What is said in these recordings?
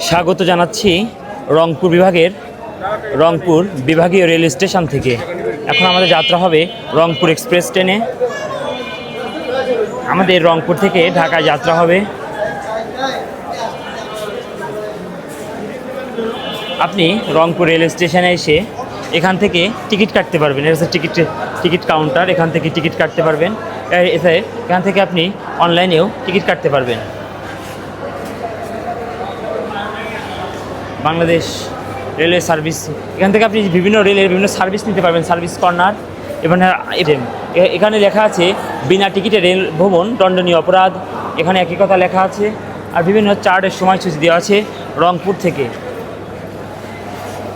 স্বাগত জানাচ্ছি রংপুর বিভাগের রংপুর বিভাগীয় রেল স্টেশন থেকে। এখন আমাদের যাত্রা হবে রংপুর এক্সপ্রেস ট্রেনে। আমাদের রংপুর থেকে ঢাকায় যাত্রা হবে। আপনি রংপুর রেল স্টেশনে এসে এখান থেকে টিকিট কাটতে পারবেন। হচ্ছে টিকিট টিকিট কাউন্টার, এখান থেকে টিকিট কাটতে পারবেন। এতে এখান থেকে আপনি অনলাইনেও টিকিট কাটতে পারবেন। বাংলাদেশ রেলওয়ে সার্ভিস, এখান থেকে আপনি বিভিন্ন রেলের বিভিন্ন সার্ভিস নিতে পারবেন, সার্ভিস কর্নার এবং এ- এখানে লেখা আছে, বিনা টিকিটে রেল ভ্রমণ, দণ্ডনীয় অপরাধ, এখানে একই কথা লেখা আছে, আর বিভিন্ন চার্টের সময়সূচি দেওয়া আছে রংপুর থেকে।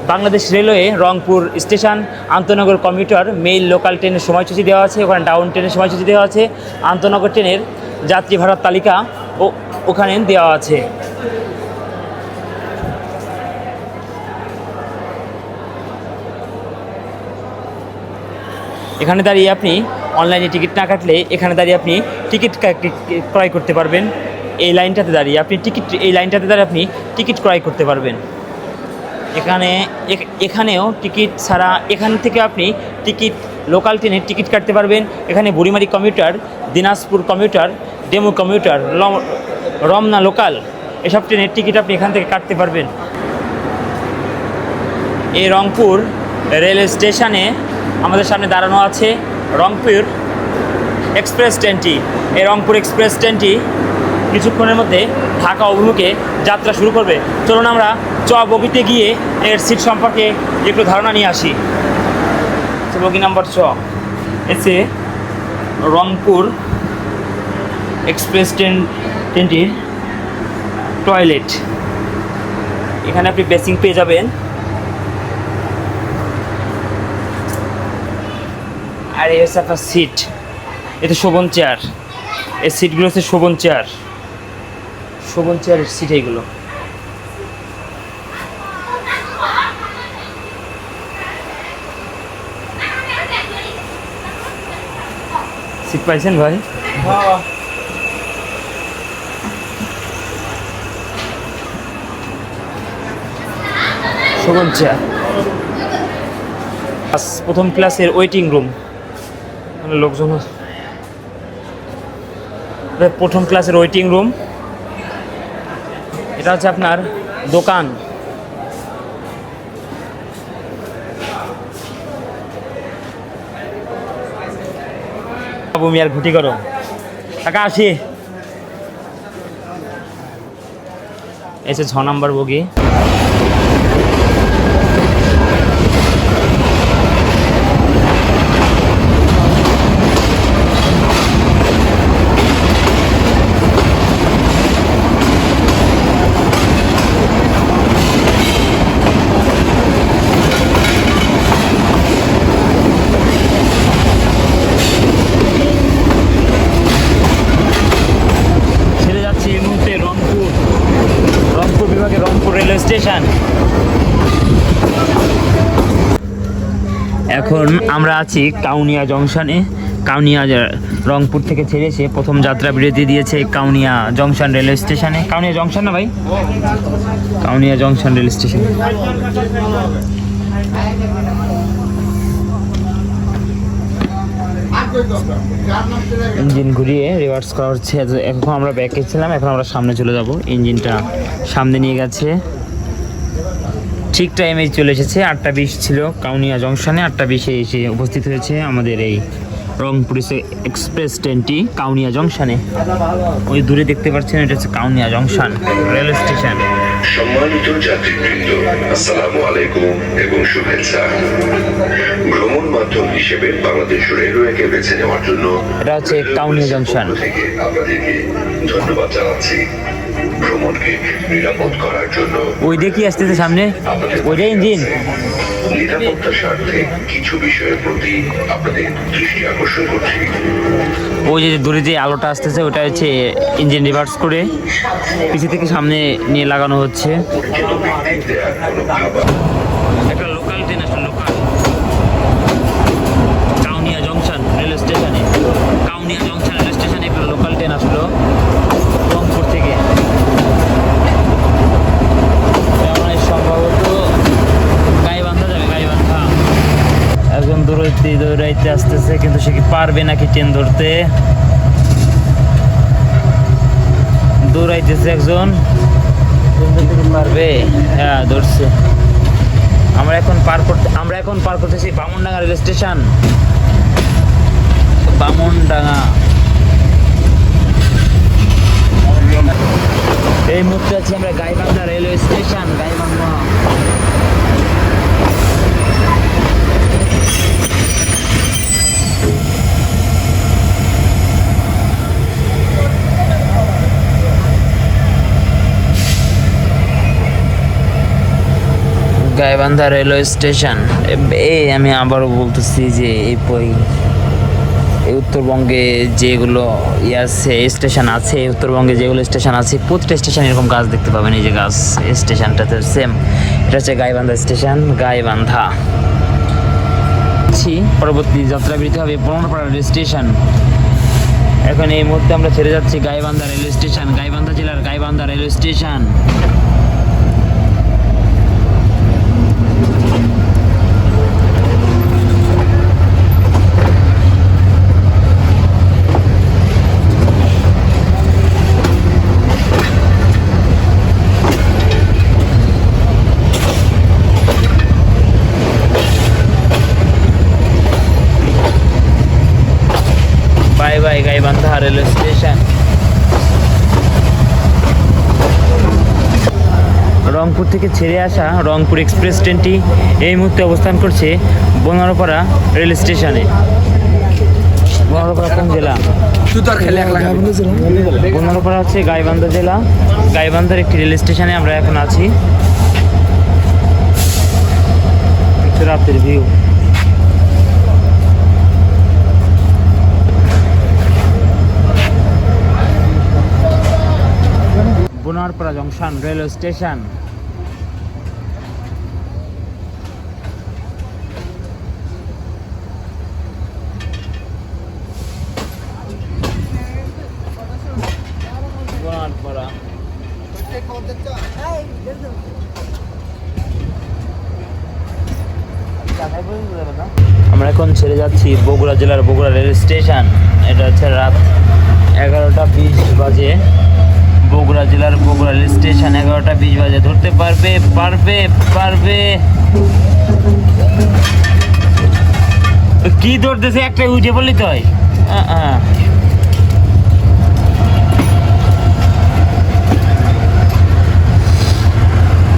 বাংলাদেশ রেলওয়ে রংপুর স্টেশন, আন্তনগর কমিউটার মেইল লোকাল ট্রেনের সময়সূচি দেওয়া আছে, ওখানে ডাউন ট্রেনের সময়সূচি দেওয়া আছে, আন্তনগর ট্রেনের যাত্রী ভাড়ার তালিকা ও, ওখানে দেওয়া আছে। এখানে দাঁড়িয়ে আপনি অনলাইনে টিকিট না কাটলে এখানে দাঁড়িয়ে আপনি টিকিট ক্রয় করতে পারবেন। এই লাইনটাতে দাঁড়িয়ে আপনি টিকিট, এই লাইনটাতে দাঁড়িয়ে আপনি টিকিট ক্রয় করতে পারবেন। এখানে, এখ- এখানেও টিকিট ছাড়া এখান থেকে আপনি টিকিট, লোকাল ট্রেনের টিকিট কাটতে পারবেন। এখানে Burimari commuter, Dinajpur commuter, demo commuter Ramna local, এসব ট্রেনের টিকিট আপনি এখান থেকে কাটতে পারবেন। এই রংপুর রেল স্টেশনে আমাদের সামনে দাঁড়ানো আছে রংপুর এক্সপ্রেস ট্রেনটি। এই রংপুর এক্সপ্রেস ট্রেনটি কিছুক্ষণের মধ্যে ঢাকা অভিমুখে যাত্রা শুরু করবে। চলুন আমরা চ বগিতে গিয়ে এর সিট সম্পর্কে একটু ধারণা নিয়ে আসি। বগি নাম্বার ছ। এসে রংপুর এক্সপ্রেস ট্রেন, ট্রেনটির টয়লেট। এখানে আপনি বেসিং পেয়ে যাবেন। আর এই হচ্ছে আপনার সিট এতে শোভন চেয়ার এই সিটগুলো হচ্ছে শোভন চেয়ার শোভন চেয়ারের সিট এইগুলো। সিট পাইছেন ভাই? শোভন চেয়ার প্রথম ক্লাসের ওয়েটিং রুম লোকজন প্রথম ক্লাসের ওয়েটিং রুম এটা হচ্ছে আপনার দোকান। বাবু মিয়ার ঘুটি করো টাকা আসি। এসে ছ নাম্বার বগি ছেড়ে যাচ্ছি এই মুহূর্তে রংপুর রংপুর বিভাগের রংপুর রেলওয়ে স্টেশন। এখন আমরা আছি কাউনিয়া জংশনে। কাউনিয়া রংপুর থেকে ছেড়ে এসে প্রথম যাত্রা বিরতি দিয়েছে কাউনিয়া জংশন রেলওয়ে স্টেশনে। কাউনিয়া জংশন না ভাই? Kaunia junction rail station. Engine ঘুরিয়ে রিভার্স করা হচ্ছে এখন আমরা ব্যাকে ছিলাম, এখন আমরা সামনে চলে যাব। ইঞ্জিনটা সামনে নিয়ে গেছে। ঠিক টাইমে চলে এসেছে আটটা বিশ ছিল কাউনিয়া জংশনে আটটা বিশে এসে উপস্থিত হয়েছে আমাদের এই রংপুর এক্সপ্রেস ট্রেনটি কাউনিয়া জংশনে। ওই দূরে দেখতে পাচ্ছেন এটা হচ্ছে কাউনিয়া জংশন রেল স্টেশন। সম্মানিত যাত্রীবৃন্দ আসসালামু আলাইকুম এবং শুভেচ্ছা। ভ্রমণ মাধ্যম হিসেবে বাংলাদেশ রেলওয়েকে বেছে নেওয়ার জন্য এটা হচ্ছে কাউনিয়া জংশন। আপনাদেরকে ধন্যবাদ জানাচ্ছি। ভ্রমণকে নিরাপদ করার জন্য ওই দেখি আসতেছে সামনে? ওইটাই ইঞ্জিন। নিরাপত্তার স্বার্থে কিছু বিষয়ের প্রতি আপনাদের দৃষ্টি আকর্ষণ করছি। ওই যে দূরে যে আলোটা আসতেছে ওটা হচ্ছে ইঞ্জিন রিভার্স করে পিছিয়ে থেকে সামনে নিয়ে লাগানো হচ্ছে। একটা লোকাল ট্রেন আসলে লোকাল কাউনিয়া জংশন রেল স্টেশনে কাউনিয়া জংশন রেল স্টেশনে একটা লোকাল ট্রেন আসলো রংপুর থেকে কিন্তু সে কি পারবে নাকি ট্রেন ধরতে? দৌড়াইতেছে একজন। পারবে? হ্যাঁ ধরছে। আমরা এখন পার করতে আমরা এখন পার করতেছি বামনডাঙ্গা রেল স্টেশন। বামনডাঙ্গা। এই মুহূর্তে আছি আমরা Gaibandha railway station, Gaibandha. Gaibandha railway station. এই আমি আবারও বলতেছি যে এই উত্তরবঙ্গে যেগুলো ইয়ে আছে স্টেশন আছে উত্তরবঙ্গে যেগুলো স্টেশন আছে, প্রতিটা স্টেশন এরকম গাছ দেখতে পাবেন। এই যে গাছ স্টেশনটাতে সেম এটা হচ্ছে গাইবান্ধা স্টেশন, গাইবান্ধা। পরবর্তী যাত্রা বিরতি হবে বনপাড়া রেল স্টেশন। এখন এই মুহূর্তে আমরা ছেড়ে যাচ্ছি গাইবান্ধা রেলওয়ে স্টেশন, গাইবান্ধা জেলার Gaibandha railway station bye bye Gaibandha railway station Rangpur থেকে ছেড়ে আসা রংপুর এক্সপ্রেস ট্রেনটি এই মুহূর্তে অবস্থান করছে বনারপাড়া রেল স্টেশনে। বনারপাড়া কোন জেলা? বনারপাড়া হচ্ছে গাইবান্ধা জেলা। গাইবান্ধার একটি রেল স্টেশনে আমরা এখন আছি। রাতের view. Bonarpara junction railway station Bonarpara আমরা এখন ছেড়ে যাচ্ছি বগুড়া জেলার বগুড়া রেল স্টেশন। এটা হচ্ছে রাত এগারোটা বিশ বাজে। বগুড়া জেলার বগুড়া রেল স্টেশন এগারোটা বিশ বাজে। ধরতে পারবে? পারবে? পারবে? কি ধরতেছে? একটা উঠে বললি তো হয় আহ, আহ।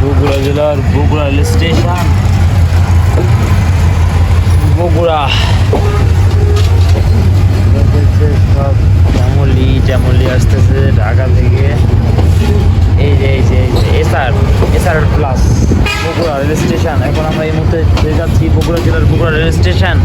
বগুড়া জেলার বগুড়া রেল স্টেশন বগুড়া সব জামলি জামলি আসতেছে ঢাকা থেকে। এই যে এই যে SR SR plus Bogura rail station এখন আমরা এই মুহূর্তে যাচ্ছি বগুড়া জেলার Bogura rail station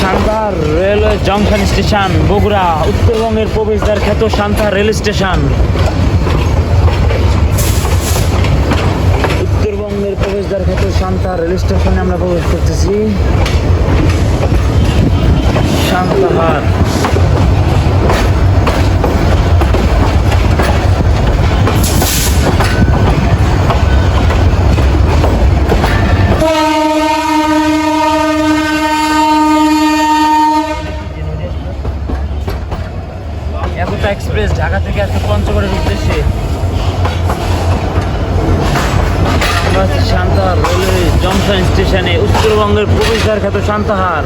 Santahar railway junction station, Bogura উত্তরবঙ্গের প্রবেশদ্বার খ্যাত শান্তার রেল স্টেশন। উত্তরবঙ্গের প্রবেশদ্বার খ্যাত শান্তার রেল স্টেশনে আমরা প্রবেশ করতেছি। শান্তাহার একতা এক্সপ্রেস ঢাকা থেকে আসছে পঞ্চগড়ের উদ্দেশ্যে। আমরা শান্তাহার রেলওয়ে জংশন স্টেশনে, উত্তরবঙ্গের প্রবেশদ্বার খ্যাত শান্তাহার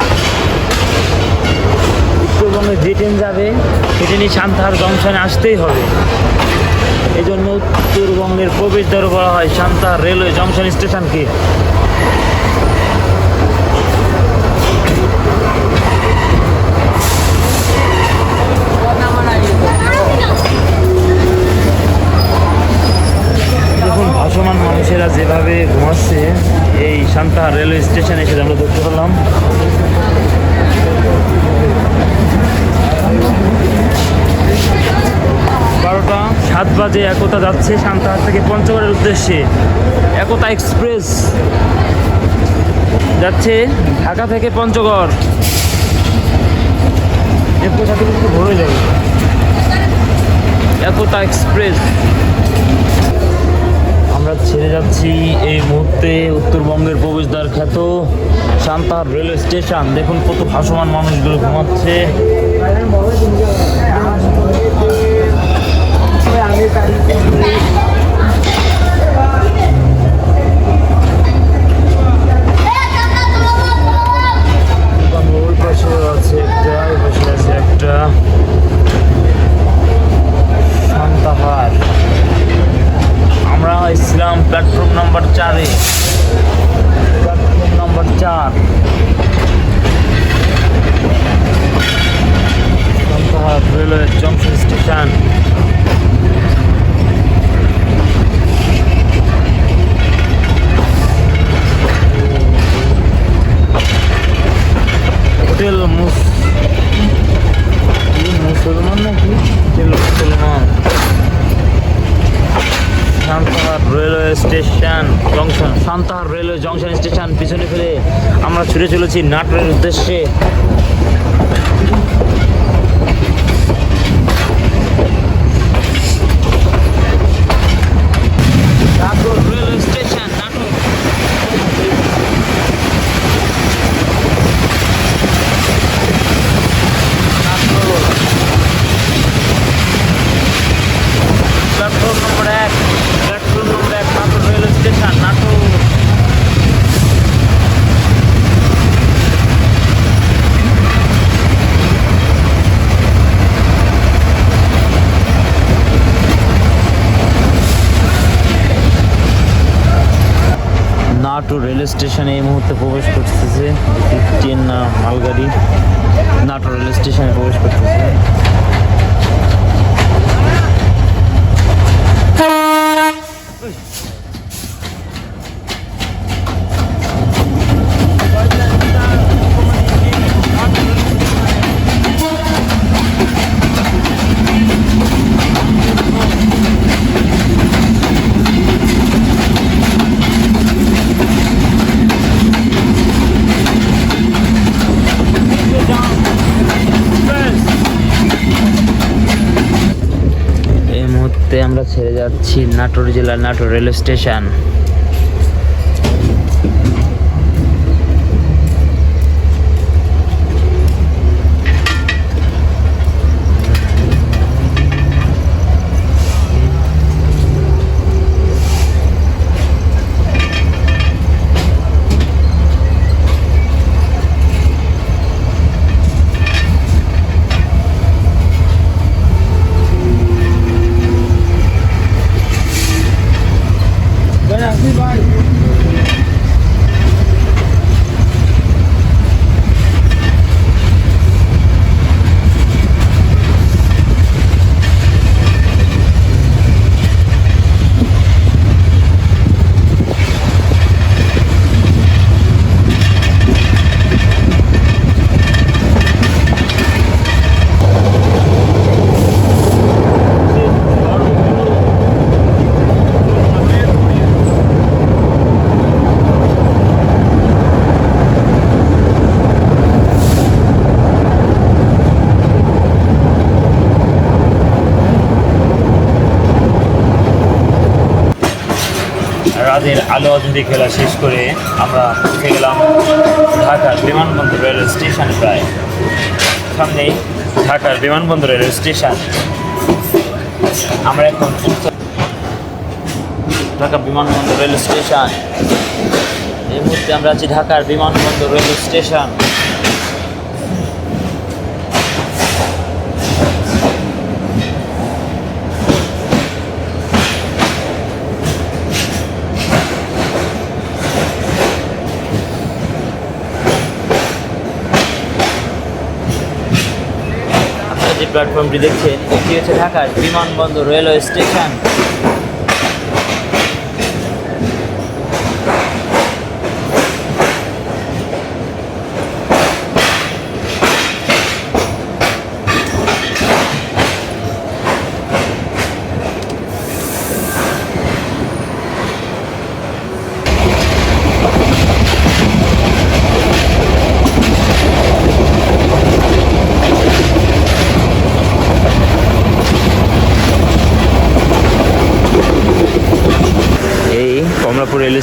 উত্তরবঙ্গে যে ট্রেন যাবে, সে ট্রেনই শান্তাহার জংশনে আসতেই হবে। এই জন্য উত্তরবঙ্গের প্রবেশদ্বার বলা হয় শান্তাহার রেলওয়ে জংশন স্টেশনকে। একতা যাচ্ছে, সান্তাহার থেকে পঞ্চগড়ের উদ্দেশ্যে। একতা এক্সপ্রেস যাচ্ছে ঢাকা থেকে পঞ্চগড়। এরপর সাথে ভরে যাবে। একতা এক্সপ্রেস। আমরা ছেড়ে যাচ্ছি এই মুহূর্তে উত্তরবঙ্গের প্রবেশদ্বার খ্যাত শান্তার রেলওয়ে স্টেশন। দেখুন কত ভাসমান মানুষগুলো ঘুমাচ্ছে। ওই আমরা ছুটে চলেছি নাটোরের উদ্দেশ্যে Natore railway station Natore Natore platform number এক প্ল্যাটফর্ম নম্বর এক Natore railway station Natore Natore rail স্টেশনে এই মুহূর্তে প্রবেশ করতেছে ট্রেন না মালগাড়ি। নাটোর রেল স্টেশনে প্রবেশ করতেছে। ছেড়ে যাচ্ছি নাটোর জেলার নাটোর রেলওয়ে স্টেশন রাতের আলো অধুরি খেলা শেষ করে আমরা পৌঁছে গেলাম ঢাকার বিমানবন্দর রেলওয়ে স্টেশন প্রায়। সামনেই ঢাকার বিমানবন্দর রেলওয়ে স্টেশন। আমরা এখন ঢাকা বিমানবন্দর রেল স্টেশন। এই মুহূর্তে আমরা আছি ঢাকার বিমানবন্দর রেল স্টেশন। যে প্ল্যাটফর্মটি দেখছেন এটি হচ্ছে ঢাকার বিমানবন্দর রেলওয়ে স্টেশন।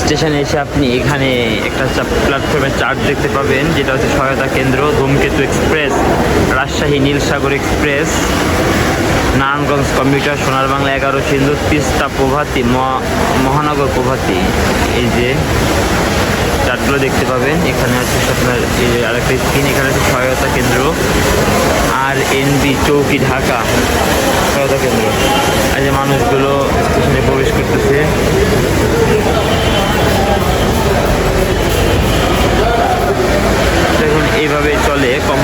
স্টেশনে এসে আপনি এখানে একটা প্ল্যাটফর্মের চার্ট দেখতে পাবেন, যেটা হচ্ছে সহায়তা কেন্দ্র, Dhumketu express Rajshahi Nilsagar express Narayanganj commuter Sonar Bangla এগারো সিন্ধু তিস্তা প্রভাতী মহানগর প্রভাতী। এই যে চার্টগুলো দেখতে পাবেন, এখানে হচ্ছে আপনার, এই যে আরেকটা স্ক্রিন এখানে হচ্ছে সহায়তা কেন্দ্র, আর এনবি চৌকি, ঢাকা, সহায়তা কেন্দ্র। এই যে মানুষগুলো স্টেশনে প্রবেশ করতেছে। দেখুন এইভাবে চলে কম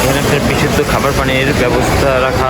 এখানে একটা বিশুদ্ধ খাবার পানির ব্যবস্থা রাখা